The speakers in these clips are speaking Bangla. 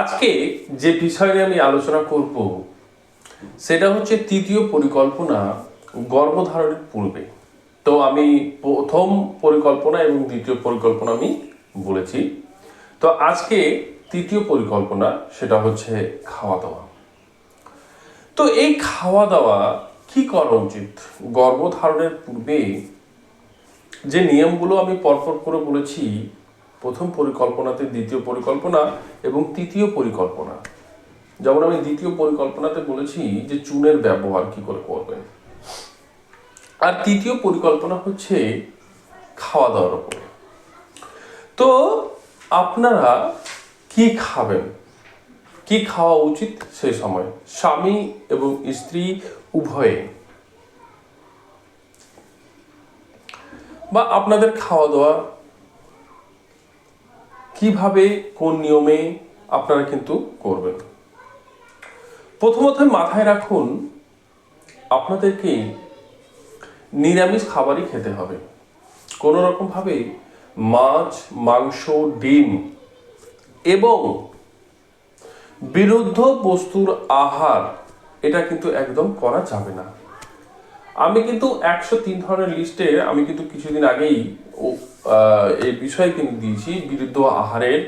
আজকে যে বিষয় নিয়ে আমি আলোচনা করব, সেটা হচ্ছে তৃতীয় পরিকল্পনা গর্ভধারণের পূর্বে। তো আমি প্রথম পরিকল্পনা এবং দ্বিতীয় পরিকল্পনা আমি বলেছি। তো আজকে তৃতীয় পরিকল্পনা সেটা হচ্ছে খাওয়া দাওয়া তো এই খাওয়া দাওয়া কি করা উচিত? গর্ভধারণের পূর্বে যে নিয়মগুলো আমি পরপর করে বলেছি প্রথম পরিকল্পনাতে দ্বিতীয় পরিকল্পনা এবং তৃতীয় পরিকল্পনা। যেমন আমি দ্বিতীয় পরিকল্পনাতে বলেছি যে চুনের ব্যবহার কি করে করবেন। আর তৃতীয় পরিকল্পনা হচ্ছে খাওয়া দাওয়ার উপরে। তো আপনারা কি খাবেন? কি খাওয়া উচিত সেই সময়? স্বামী এবং স্ত্রী উভয়ে। বা আপনাদের খাওয়া দাওয়া কীভাবে কোন নিয়মে আপনারা কিন্তু করবেন? প্রথমত মাথায় রাখুন, আপনাদেরকে নিরামিষ খাবারই খেতে হবে। কোনো রকমভাবে মাছ, মাংস, ডিম এবং বিরুদ্ধ বস্তুর আহার, এটা কিন্তু একদম করা যাবে না। আমি কিন্তু একশো তিন ধরনের লিস্টে আমি কিন্তু কিছুদিন আগেই এই বিষয়ে কিন্তু দিয়েছি বিরুদ্ধ আহারের,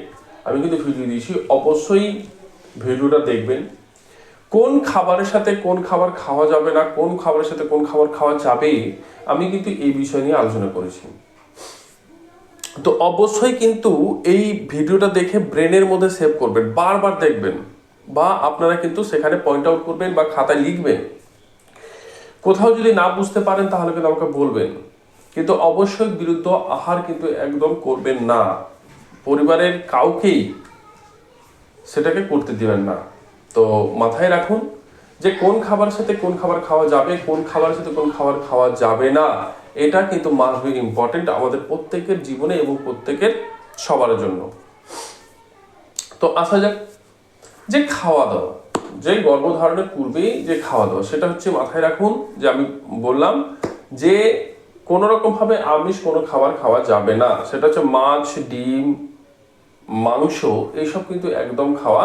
আমি কিন্তু ভিডিও দিয়েছি। অবশ্যই ভিডিওটা দেখবেন। কোন খাবারের সাথে কোন খাবার খাওয়া যাবে না, কোন খাবারের সাথে কোন খাবার খাওয়া যাবে, আমি কিন্তু এই বিষয় নিয়ে আলোচনা করেছি। তো অবশ্যই কিন্তু এই ভিডিওটা দেখে ব্রেনের মধ্যে সেভ করবেন, বারবার দেখবেন, বা আপনারা কিন্তু সেখানে পয়েন্ট আউট করবেন বা খাতায় লিখবেন। কোথাও যদি না বুঝতে পারেন, তাহলে কিন্তু আমাকে বলবেন। কিন্তু অবশ্যই বিরুদ্ধ আহার কিন্তু একদম করবেন না। পরিবারের কাউকেই সেটাকে করতে দিবেন না। তো মাথায় রাখুন যে কোন খাবারের সাথে কোন খাবার খাওয়া যাবে, কোন খাবারের সাথে কোন খাবার খাওয়া যাবে না। এটা কিন্তু মাস্ট ইম্পর্টেন্ট আমাদের প্রত্যেকের জীবনে এবং প্রত্যেকের সবার জন্য। তো আসা যাক যে খাওয়া দাওয়া। যে গর্ভধারণের পূর্বেই যে খাওয়া দাওয়া, সেটা হচ্ছে মাথায় রাখুন যে আমি বললাম যে কোনো রকম ভাবে আমিষ কোনো খাবার খাওয়া যাবে না। সেটা হচ্ছে মাছ, ডিম, মাংস, এইসব কিন্তু একদম খাওয়া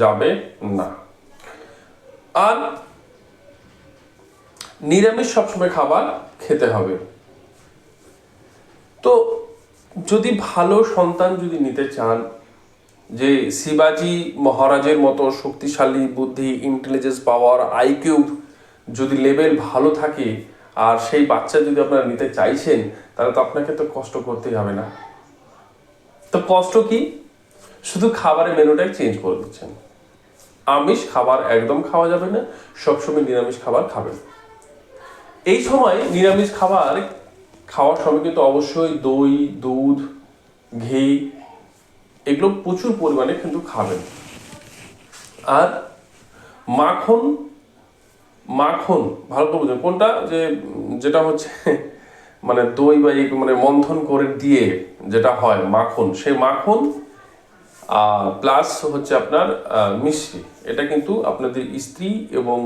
যাবে না। আর নিরামিষ সবসময় খাবার খেতে হবে। তো যদি ভালো সন্তান যদি নিতে চান, যে শিবাজি মহারাজের মতো শক্তিশালী বুদ্ধি ইন্টেলিজেন্স পাওয়ার আইকিউ যদি লেভেল ভালো থাকে আর সেই বাচ্চা যদি আপনারা নিতে চাইছেন, তাহলে তো আপনাকে তো কষ্ট করতেই হবে না। তো কষ্ট কি? শুধু খাবারের মেনুটাই চেঞ্জ করে দিচ্ছেন। আমিষ খাবার একদম খাওয়া যাবে না, সবসময় নিরামিষ খাবার খাবেন। এই সময় নিরামিষ খাবার খাওয়ার সময় কিন্তু অবশ্যই দই, দুধ, ঘি, এগুলো প্রচুর পরিমাণে কিন্তু খাবেন। আর মাখন মাখন ভালো করে বুঝবেন কোনটা? যে, যেটা হচ্ছে মানে দই বা এই মানে মন্থন করে দিয়ে যেটা হয়, মাখন, সেই মাখন প্লাস হচ্ছে আপনার মিষ্টি। এটা কিন্তু আপনাদের স্ত্রী এবং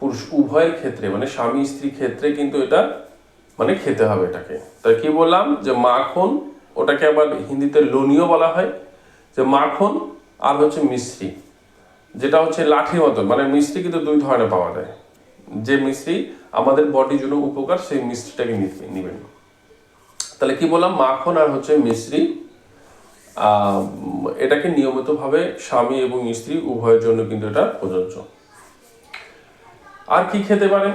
পুরুষ উভয়ের ক্ষেত্রে মানে স্বামী স্ত্রী ক্ষেত্রে কিন্তু এটা মানে খেতে হবে এটাকে। তাই কি বললাম? যে মাখন, ওটাকে আবার হিন্দিতে লোনিও বলা হয়। যে মাখন আর হচ্ছে মিশ্রি যেটা হচ্ছে লাঠির মতো মানে মিষ্টি কিন্তু দুই ধরনের পাওয়া যায়। যে মিষ্টি আমাদের বডির জন্য উপকার, সেই মিষ্টিটাকে নিবেন। তাহলে কি বললাম? মাখন আর হচ্ছে মিশ্রি এটাকে নিয়মিতভাবে স্বামী এবং স্ত্রী উভয়ের জন্য কিন্তু এটা প্রযোজ্য। আর কি খেতে পারেন?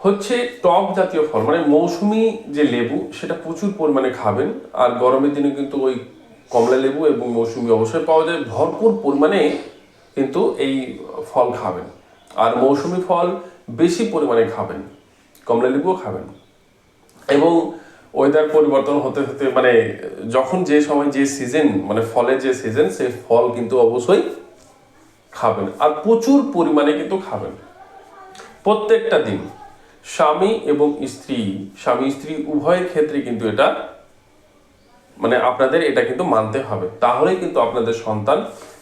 হচ্ছে টক জাতীয় ফল মানে মৌসুমি যে লেবু, সেটা প্রচুর পরিমাণে খাবেন। আর গরমের দিনে কিন্তু ওই কমলা লেবু এবং মৌসুমি অবশ্যই পাওয়া যায়। ভরপুর পরিমাণে কিন্তু এই ফল খাবেন। আর মৌসুমি ফল বেশি পরিমাণে খাবেন। কমলা লেবুও খাবেন। এবং ওয়েদার পরিবর্তন হতে হতে মানে যখন যে সময়, যে সিজন মানে ফলের যে সিজন সেই ফল কিন্তু অবশ্যই খাবেন। আর প্রচুর পরিমাণে কিন্তু খাবেন। প্রত্যেকটা দিন স্বামী এবং স্ত্রী স্বামী স্ত্রী উভয়ের ক্ষেত্রে কিন্তু এটা মানে আপনাদের এটা কিন্তু মানতে হবে। তাহলেই কিন্তু আপনাদের সন্তান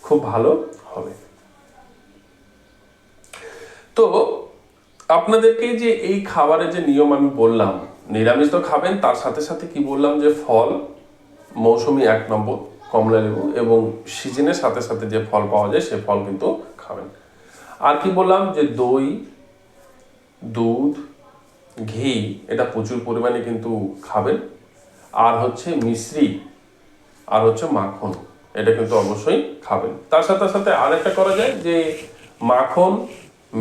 খুব ভালো হবে। তো আপনাদেরকে যে এই খাবারের যে নিয়ম আমি বললাম, নিরামিষ তো খাবেন, তার সাথে সাথে কি বললাম যে ফল, মৌসুমি এক নম্বর, কমলা লেবু এবং সিজনের সাথে সাথে যে ফল পাওয়া যায়, সে ফল কিন্তু খাবেন। আর কি বললাম যে দই, দুধ, ঘি, এটা প্রচুর পরিমাণে কিন্তু খাবেন। আর হচ্ছে মিশ্রি, আর হচ্ছে মাখন, এটা কিন্তু অবশ্যই খাবেন। তার সাথে সাথে আরেকটা করা যায় যে মাখন,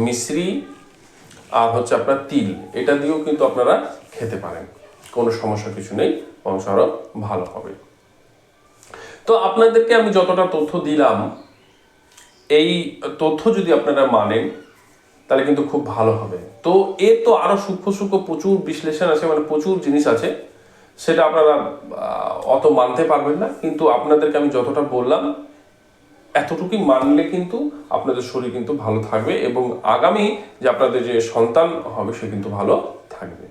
মিশ্রি, আর হচ্ছে আপনার তিল, এটা দিয়েও কিন্তু আপনারা খেতে পারেন। কোনো সমস্যা কিছু নেই বংশ আরও ভালো হবে। তো আপনাদেরকে আমি যতটা তথ্য দিলাম, এই তথ্য যদি আপনারা মানেন, তাহলে কিন্তু খুব ভালো হবে। তো এর তো আরও সূক্ষ্ম সূক্ষ্ম প্রচুর বিশ্লেষণ আছে মানে প্রচুর জিনিস আছে। সেটা আপনারা অত মানতে পারবেন না, কিন্তু আপনাদেরকে আমি যতটা বললাম, এতটুকুই মানলে কিন্তু আপনাদের শরীর কিন্তু ভালো থাকবে এবং আগামী যে আপনাদের যে সন্তান হবে সে কিন্তু ভালো থাকবে।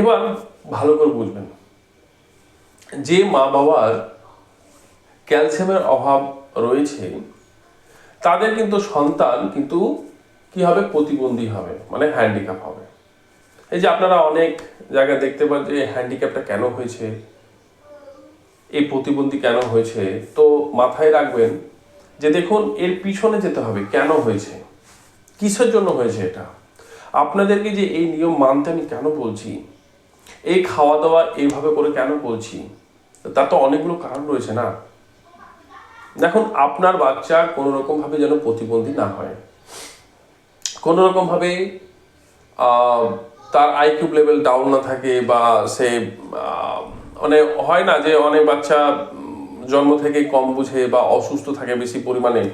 এবার ভালো করে বুঝবেন, যে মা বাবার ক্যালসিয়ামের অভাব রয়েছে, তাদের কিন্তু সন্তান কিন্তু কি হবে? প্রতিবন্ধী হবে মানে হ্যান্ডিক্যাপ হবে। এই যে আপনারা অনেক জায়গায় দেখতে পান যে হ্যান্ডিক্যাপটা কেন হয়েছে এই প্রতিবন্ধী কেন হয়েছে তো মাথায় রাখবেন যে দেখুন এর পিছনে যেতে হবে কেন হয়েছে? কিসের জন্য হয়েছে এটা? আপনাদেরকে যে এই নিয়ম মানতে আমি কেন বলছি? এই খাওয়া দাওয়া এইভাবে করে কেন বলছি? তার তো অনেকগুলো কারণ রয়েছে না? দেখুন আপনার বাচ্চা কোনো রকমভাবে যেন প্রতিবন্ধী না হয়। কোনো রকম ভাবে আহ, তার আইকিউব লেভেল ডাউন না থাকে বা সে মানে হয় না যে অনেক বাচ্চা জন্ম থেকে কম বুঝে বা অসুস্থ থাকে বেশি পরিমাণে।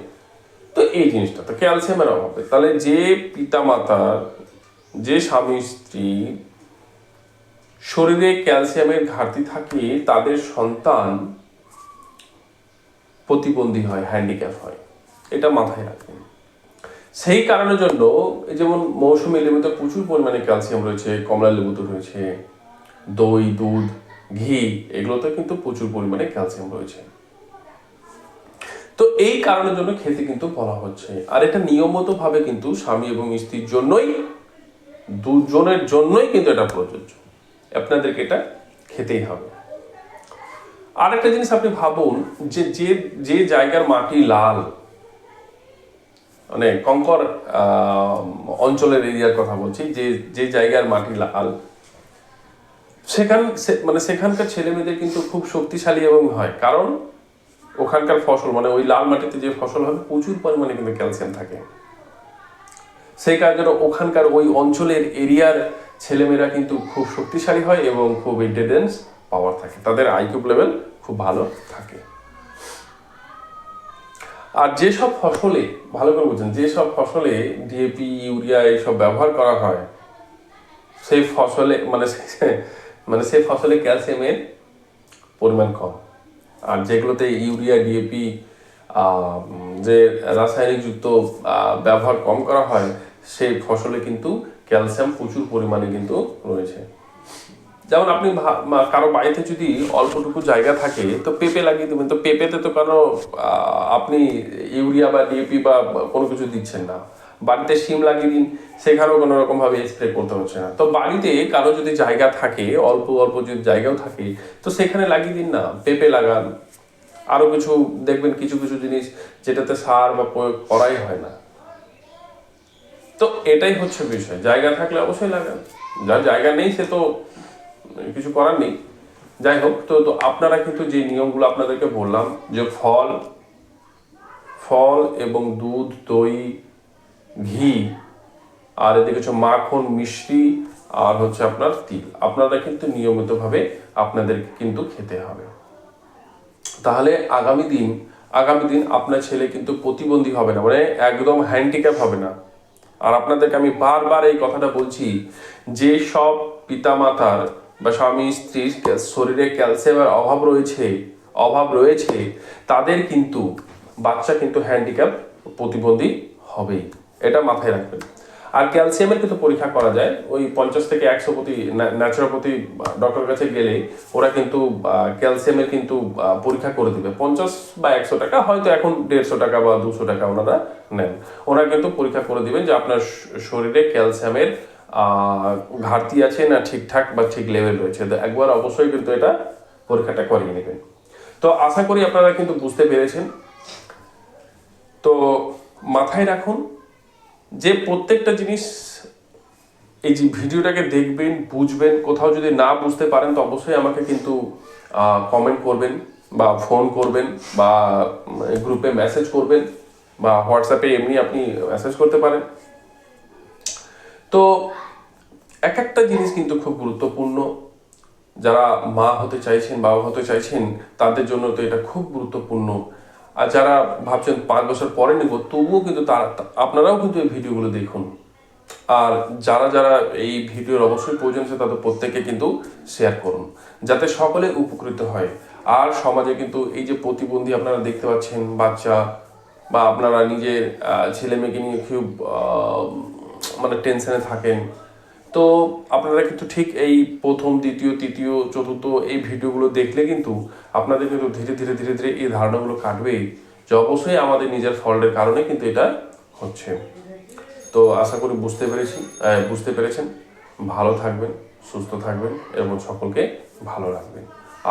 তো এই জিনিসটা, তো ক্যালসিয়ামের অভাবে। তাহলে যে পিতা মাতার যে স্বামী, স্ত্রী শরীরে ক্যালসিয়ামের ঘাটতি থাকে, তাদের সন্তান প্রতিবন্ধী হয়, হ্যান্ডিক্যাপ হয়। এটা মাথায় রাখবেন। সেই কারণের জন্য যেমন মৌসুমী লেবুতে প্রচুর পরিমাণে ক্যালসিয়াম রয়েছে, কমলা লেবুতে রয়েছে, দই, দুধ, ঘি, এগুলোতে কিন্তু প্রচুর পরিমাণে ক্যালসিয়াম রয়েছে। তো এই কারণের জন্য খেতে কিন্তু বলা হচ্ছে। আর এটা নিয়মিত ভাবে কিন্তু স্বামী এবং স্ত্রীর জন্যই, দুজনের জন্যই কিন্তু এটা প্রযোজ্য। আপনাদেরকে এটা খেতেই হবে। আরেকটা জিনিস আপনি ভাবুন যে যে যে জায়গার মাটি লাল মানে কঙ্কর অঞ্চলের এরিয়ার কথা বলছি, যে যে জায়গার মাটি লাল, সেখান মানে সেখানকার ছেলে মেয়েদের কিন্তু খুব শক্তিশালী এবং হয়। কারণ ওখানকার ফসল মানে ওই লাল মাটিতে যে ফসল হবে, প্রচুর পরিমাণে কিন্তু ক্যালসিয়াম থাকে। সেই কারণে ওখানকার ওই অঞ্চলের এরিয়ার ছেলেমেয়েরা কিন্তু খুব শক্তিশালী হয় এবং খুব ইন্টেলিজেন্স পাওয়ার থাকে। তাদের আইকিউব লেভেল খুব ভালো থাকে। আর যেসব ফসলে, ভালো করে বুঝছেন যেসব ফসলে ডিএপি ইউরিয়া এইসব ব্যবহার করা হয়, সেই ফসলে মানে মানে সেই ফসলে ক্যালসিয়ামের পরিমাণ কম। আর যেগুলোতে ইউরিয়া ডিএপি যে রাসায়নিকযুক্ত ব্যবহার কম করা হয়, সেই ফসলে কিন্তু ক্যালসিয়াম প্রচুর পরিমাণে কিন্তু রয়েছে। যেমন আপনি কারও বাড়িতে যদি অল্পটুকু জায়গা থাকে, তো পেঁপে লাগিয়ে দেবেন। তো পেঁপেতে তো কারও আপনি ইউরিয়া বা ডিএপি বা কোনো কিছু দিচ্ছেন না। বাড়িতে শিম লাগিয়ে দিন, সেখানেও কোনো রকম ভাবে স্প্রে করতে হচ্ছে না। তো বাড়িতে কারও যদি জায়গা থাকে, অল্প অল্প যদি জায়গাও থাকে, তো সেখানে লাগিয়ে দিন না। পেঁপে লাগান। আরও কিছু, দেখবেন কিছু কিছু জিনিস যেটাতে সার বা প্রয়োগ করাই হয় না। তো এটাই হচ্ছে বিষয়। জায়গা থাকলে অবশ্যই লাগান। যার জায়গা নেই, সে তো কিছু করার নেই। যাই হোক, তো তো আপনারা কিন্তু যে নিয়মগুলো আপনাদেরকে বললাম, যে ফল ফল এবং দুধ, দই, ঘি, আর এদিকে হচ্ছে মাখন, মিষ্টি, আর হচ্ছে আপনার তিল। আপনারা কিন্তু নিয়মিতভাবে আপনাদেরকে কিন্তু খেতে হবে। তাহলে আগামী দিন আগামী দিন আপনার ছেলে কিন্তু প্রতিবন্ধী হবে না মানে একদম হ্যান্ডিক্যাপ হবে না। আর আপনাদেরকে আমি বারবার এই কথাটা বলছি, যে সব পিতামাতার বা স্বামী স্ত্রীর শরীরে ক্যালসিয়ামের অভাব রয়েছে অভাব রয়েছে, তাদের কিন্তু, বাচ্চা কিন্তু হ্যান্ডিক্যাপ প্রতিবন্ধী হবেই এটা মাথায় রাখবেন। আর ক্যালসিয়ামের কিন্তু পরীক্ষা করা যায়। ওই পঞ্চাশ থেকে একশো প্রতি ন্যাচুরোপ্যাথি ডক্টরের কাছে গেলে ওরা কিন্তু ক্যালসিয়ামের কিন্তু পরীক্ষা করে দিবে। পঞ্চাশ বা একশো টাকা, হয়তো এখন দেড়শো টাকা বা দুশো টাকা ওনারা নেন। ওরা কিন্তু পরীক্ষা করে দিবেন যে আপনার শরীরে ক্যালসিয়ামের ঘাটতি আছে না ঠিকঠাক বা ঠিক লেভেল রয়েছে? তো একবার অবশ্যই কিন্তু এটা পরীক্ষাটা করিয়ে নেবেন। তো আশা করি আপনারা কিন্তু বুঝতে পেরেছেন। তো মাথায় রাখুন যে প্রত্যেকটা জিনিস এই যে ভিডিওটাকে দেখবেন, বুঝবেন, কোথাও যদি না বুঝতে পারেন, তো অবশ্যই আমাকে কিন্তু কমেন্ট করবেন বা ফোন করবেন বা গ্রুপে মেসেজ করবেন বা হোয়াটসঅ্যাপে এমনি আপনি মেসেজ করতে পারেন। তো এক একটা জিনিস কিন্তু খুব গুরুত্বপূর্ণ। যারা মা হতে চাইছেন, বাবা হতে চাইছেন, তাদের জন্য তো এটা খুব গুরুত্বপূর্ণ। আর যারা ভাবছেন পাঁচ বছর পরে নেব, তবুও কিন্তু তারা আপনারাও কিন্তু এই ভিডিওগুলো দেখুন। আর যারা যারা এই ভিডিওর অবশ্যই প্রয়োজন আছে, তাদের প্রত্যেকে কিন্তু শেয়ার করুন, যাতে সকলে উপকৃত হয়। আর সমাজে কিন্তু এই যে প্রতিবন্ধী আপনারা দেখতে পাচ্ছেন, বাচ্চা বা আপনারা নিজের ছেলে মেয়েকে নিয়ে খুব মানে টেনশনে থাকেন তো আপনারা কিন্তু ঠিক এই প্রথম, দ্বিতীয়, তৃতীয়, চতুর্থ এই ভিডিওগুলো দেখলে কিন্তু আপনাদের কিন্তু ধীরে ধীরে ধীরে ধীরে এই ধারণাগুলো কাটবে যে অবশ্যই আমাদের নিজের ফল্টের কারণে কিন্তু এটা হচ্ছে। তো আশা করি বুঝতে পেরেছি বুঝতে পেরেছেন। ভালো থাকবেন, সুস্থ থাকবেন এবং সকলকে ভালো রাখবেন।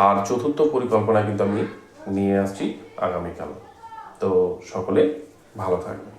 আর চতুর্থ পরিকল্পনা কিন্তু আমি নিয়ে আসছি আগামীকাল। তো সকলে ভালো থাকবেন।